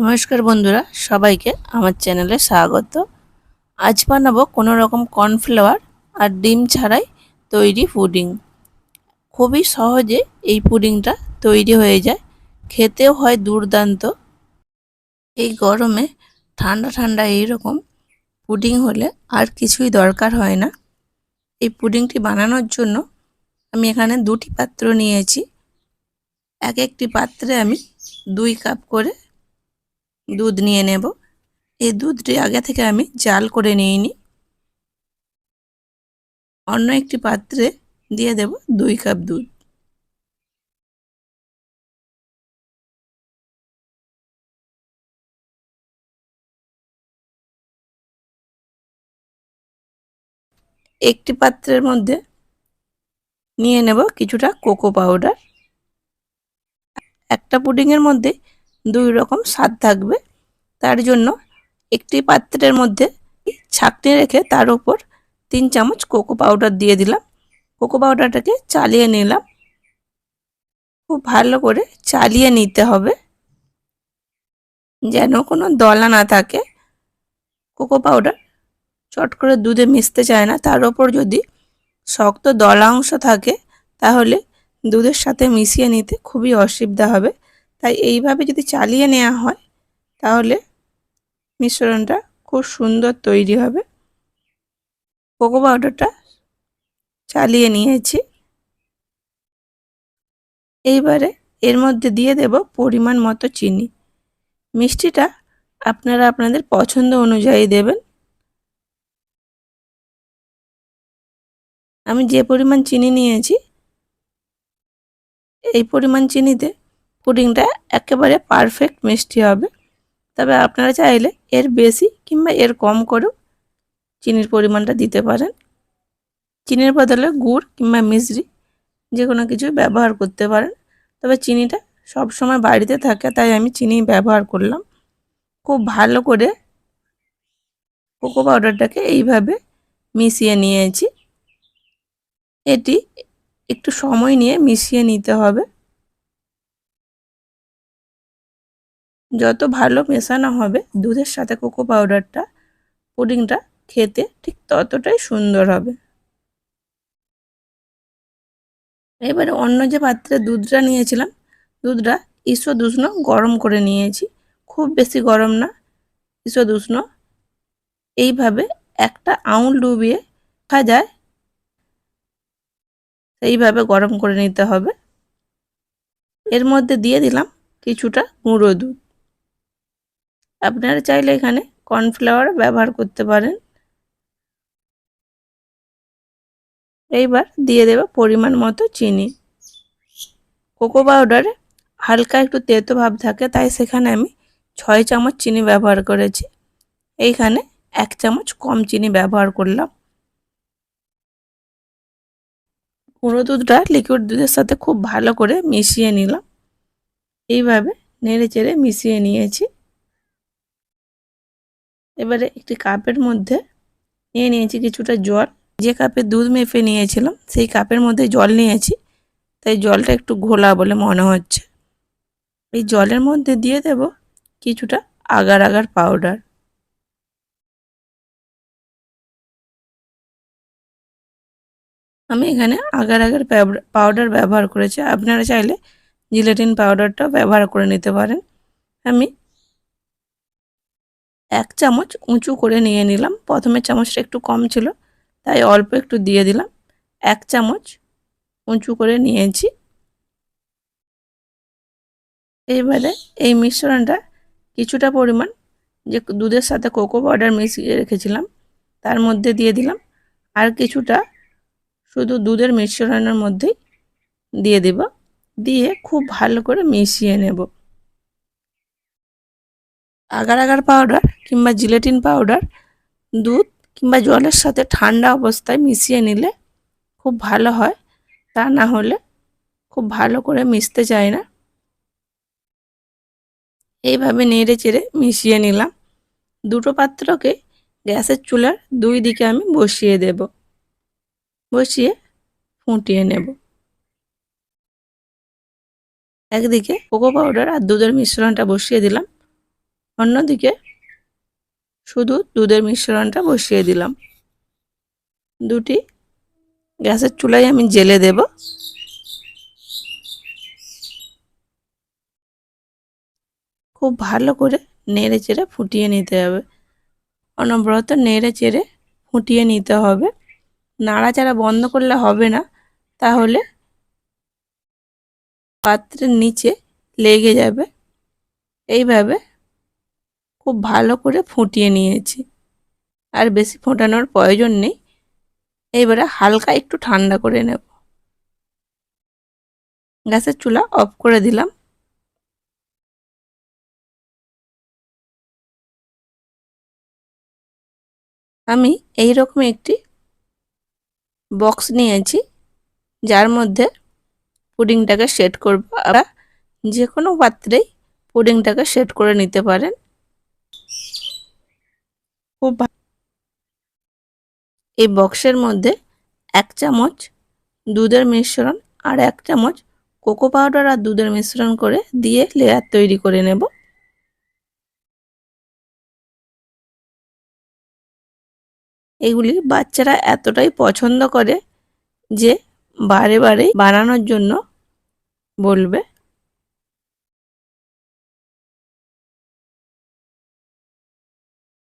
নমস্কার বন্ধুরা, সবাইকে আমার চ্যানেলে স্বাগত। আজ বানাবো কোনো রকম কর্নফ্লাওয়ার আর ডিম ছাড়াই তৈরি পুডিং। খুবই সহজে এই পুডিংটা তৈরি হয়ে যায়, খেতেও হয় দুর্দান্ত। এই গরমে ঠান্ডা ঠান্ডা এই রকম পুডিং হলে আর কিছুই দরকার হয় না। এই পুডিংটি বানানোর জন্য আমি এখানে দুটি পাত্র নিয়েছি। এক একটি পাত্রে আমি দুই কাপ করে দুধ নিয়ে নেব। এই দুধটি আগে থেকে আমি জাল করে নিয়ে নিই অন্য একটি পাত্রে দিয়ে দেব দুই কাপ দুধ। একটি পাত্রের মধ্যে নিয়ে নেব কিছুটা কোকো পাউডার। একটা পুডিংয়ের মধ্যে দুই রকম স্বাদ থাকবে। তার জন্য একটি পাত্রের মধ্যে ছাকনি রেখে তার উপর তিন চামচ কোকো পাউডার দিয়ে দিলাম। কোকো পাউডারটাকে চালিয়ে নিলাম। খুব ভালো করে চালিয়ে নিতে হবে। যেন কোনো দলা না থাকে। কোকো পাউডার চট করে দুধে মিশতে চায় না। তার ওপর যদি শক্ত দলা অংশ থাকে, তাহলে দুধের সাথে মিশিয়ে নিতে খুবই অসুবিধা হবে। তাই এইভাবে যদি চালিয়ে নেওয়া হয়, তাহলে মিশ্রণটা খুব সুন্দর তৈরি হবে। কোকো পাউডারটা চালিয়ে নিয়েছি। এইবারে এর মধ্যে দিয়ে দেব পরিমাণ মতো চিনি। মিষ্টিটা আপনারা আপনাদের পছন্দ অনুযায়ী দেবেন। আমি যে পরিমাণ চিনি নিয়েছি, এই পরিমাণ চিনিতে পুডিংটা একেবারে পারফেক্ট মিষ্টি হবে। তবে আপনারা চাইলে এর বেশি কিংবা এর কম করেও চিনির পরিমাণটা দিতে পারেন। চিনির বদলে গুড় কিংবা মিশ্রি যে কোনো কিছু ব্যবহার করতে পারেন। তবে চিনিটা সব সময় বাড়িতে থাকে, তাই আমি চিনি ব্যবহার করলাম। খুব ভালো করে কোকো পাউডারটাকে এইভাবে মিশিয়ে নিয়েছি। এটি একটু সময় নিয়ে মিশিয়ে নিতে হবে। যত ভালো মেশানো হবে, দুধের সাথে কোকো পাউডারটা পুডিংটা খেতে ঠিক ততটাই সুন্দর হবে। এবারে অন্য যে পাত্রে দুধটা নিয়েছিলাম, দুধটা ঈষদ উষ্ণ গরম করে নিয়েছি। খুব বেশি গরম না ঈষদ উষ্ণ এইভাবে একটা আউল ডুবিয়ে খাওয়া যায় সেইভাবে গরম করে নিতে হবে। এর মধ্যে দিয়ে দিলাম কিছুটা গুঁড়ো দুধ। আপনারা চাইলে এখানে কর্নফ্লাওয়ার ব্যবহার করতে পারেন। এইবার দিয়ে দেব পরিমাণ মতো চিনি। কোকো পাউডারে হালকা একটু তেতো ভাব থাকে, তাই সেখানে আমি ছয় চামচ চিনি ব্যবহার করেছি। এইখানে এক চামচ কম চিনি ব্যবহার করলাম। গুঁড়ো দুধটা লিকুইড দুধের সাথে খুব ভালো করে মিশিয়ে নিলাম। এইভাবে নেড়ে চেড়ে মিশিয়ে নিয়েছি। এবারে একটি কাপের মধ্যে নিয়ে নিয়েছি কিছুটা জল। যে কাপে দুধ মেপে নিয়েছিলাম, সেই কাপের মধ্যে জল নিয়েছি। তাই জলটা একটু ঘোলা বলে মনে হচ্ছে। এই জলের মধ্যে দিয়ে দেব কিছুটা আগার আগার পাউডার আমি এখানে আগার আগার পাউডার ব্যবহার করেছি। আপনারা চাইলে জিলেটিন পাউডারটাও ব্যবহার করে নিতে পারেন। আমি এক চামচ উঁচু করে নিয়ে নিলাম। প্রথমে চামচটা একটু কম ছিল, তাই অল্প একটু দিয়ে দিলাম। এক চামচ উঁচু করে নিয়েছি। এইবারে এই মিশ্রণটা কিছুটা পরিমাণ যে দুধের সাথে কোকো পাউডার মিশিয়ে রেখেছিলাম, তার মধ্যে দিয়ে দিলাম। আর কিছুটা শুধু দুধের মিশ্রণের মধ্যেই দিয়ে দেব। দিয়ে খুব ভালো করে মিশিয়ে নেব। আগার আগার পাউডার কিংবা জিলেটিন পাউডার দুধ কিংবা জলের সাথে ঠান্ডা অবস্থায় মিশিয়ে নিলে খুব ভালো হয়। তা না হলে খুব ভালো করে মিশতে চায় না। এইভাবে নেড়ে চেড়ে মিশিয়ে নিলাম। দুটো পাত্রকে গ্যাসের চুলার দুই দিকে আমি বসিয়ে দেব। বসিয়ে ফুটিয়ে নেব। একদিকে কোকো পাউডার আর দুধের মিশ্রণটা বসিয়ে দিলাম। অন্যদিকে শুধু দুধের মিশ্রণটা বসিয়ে দিলাম। দুটি গ্যাসের চুলায় আমি জেলে দেব। খুব ভালো করে নেড়ে চেড়ে ফুটিয়ে নিতে হবে। অনবরত নেড়ে চেড়ে ফুটিয়ে নিতে হবে। নাড়াচাড়া বন্ধ করলে হবে না, তাহলে পাত্রের নিচে লেগে যাবে। এইভাবে খুব ভালো করে ফুটিয়ে নিয়েছি। আর বেশি ফোটানোর প্রয়োজন নেই। এবারে হালকা একটু ঠান্ডা করে নেব। গ্যাসের চুলা অফ করে দিলাম। আমি এই রকম একটি বক্স নিয়েছি, যার মধ্যে পুডিংটাকে সেট করব। আপনারা যে কোনো পাত্রেই পুডিংটাকে সেট করে নিতে পারেন। খুব এই বক্সের মধ্যে এক চামচ দুধের মিশ্রণ আর এক চামচ কোকো পাউডার আর দুধের মিশ্রণ করে দিয়ে লেয়ার তৈরি করে নেব। এগুলি বাচ্চারা এতটাই পছন্দ করে যে বারে বারে বানানোর জন্য বলবে।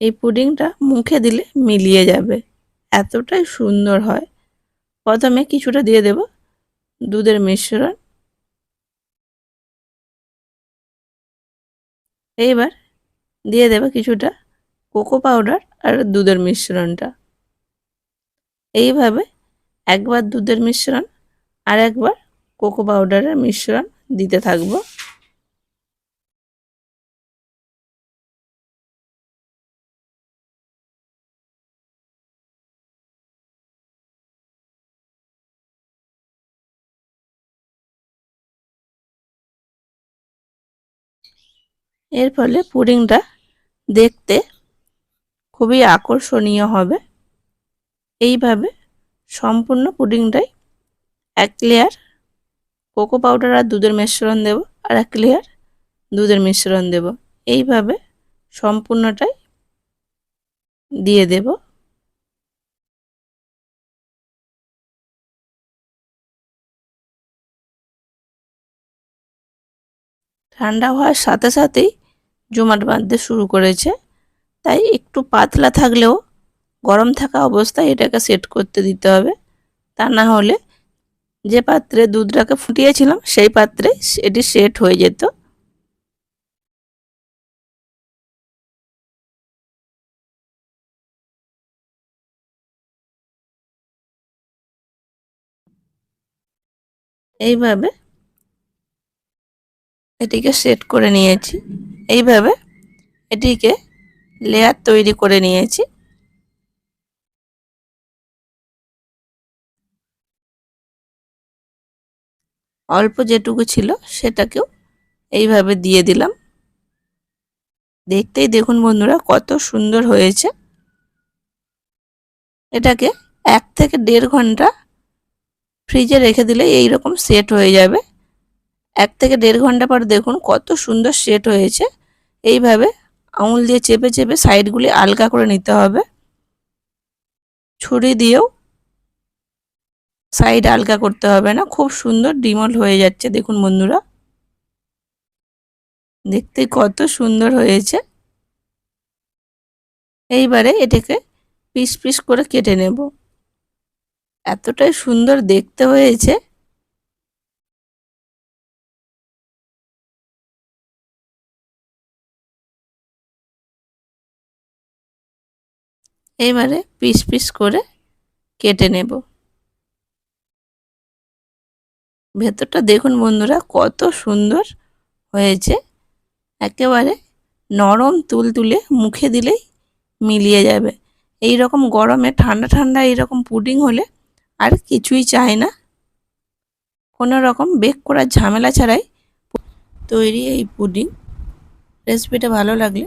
এই পুডিংটা মুখে দিলে মিলিয়ে যাবে। এতটাই সুন্দর হয়। প্রথমে কিছুটা দিয়ে দেব দুধের মিশ্রণ। এইবার দিয়ে দেবে কিছুটা কোকো পাউডার আর দুধের মিশ্রণটা। এইভাবে একবার দুধের মিশ্রণ আর একবার কোকো পাউডারের মিশ্রণ দিতে থাকব। এর ফলে পুডিংটা দেখতে খুবই আকর্ষণীয় হবে। এইভাবে সম্পূর্ণ পুডিংটাই এক লেয়ার কোকো পাউডার আর দুধের মিশ্রণ দেব আর এক লেয়ার দুধের মিশ্রণ দেব। এইভাবে সম্পূর্ণটাই দিয়ে দেব। ঠান্ডা হওয়ার সাথে সাথেই জমাট বাঁধতে শুরু করেছে। তাই একটু পাতলা থাকলেও গরম থাকা অবস্থায় এটাকে সেট করতে দিতে হবে। তা না হলে যে পাত্রে দুধটাকে ফুটিয়েছিলাম, সেই পাত্রে এটি সেট হয়ে যেত। এইভাবে এটিকে সেট করে নিয়েছি। এইভাবে এটিকে লেয়ার তৈরি করে নিয়েছি। অল্প যেটুকু ছিল সেটাকেও এইভাবে দিয়ে দিলাম। দেখতেই দেখুন বন্ধুরা কত সুন্দর হয়েছে। এটাকে এক থেকে দেড় ঘণ্টা ফ্রিজে রেখে দিলে এই রকম সেট হয়ে যাবে। এক থেকে দেড় ঘণ্টা পর দেখুন কত সুন্দর সেট হয়েছে। এইভাবে আঙুল দিয়ে চেপে চেপে সাইডগুলি আলগা করে নিতে হবে। ছুরি দিয়েও সাইড আলগা করতে হবে না। খুব সুন্দর ডিমল হয়ে যাচ্ছে, দেখুন বন্ধুরা। দেখতে কত সুন্দর হয়েছে। এইবারে এটাকে পিস পিস করে কেটে নেব। এতটাই সুন্দর দেখতে হয়েছে। এবারে পিস পিস করে কেটে নেব। ভেতরটা দেখুন বন্ধুরা, কত সুন্দর হয়েছে। একেবারে নরম তুল তুলে মুখে দিলেই মিলিয়ে যাবে। এই রকম গরমে ঠান্ডা ঠান্ডা এইরকম পুডিং হলে আর কিছুই চায় না। কোনো রকম বেক করার ঝামেলা ছাড়াই তৈরি এই পুডিং। রেসিপিটা ভালো লাগলে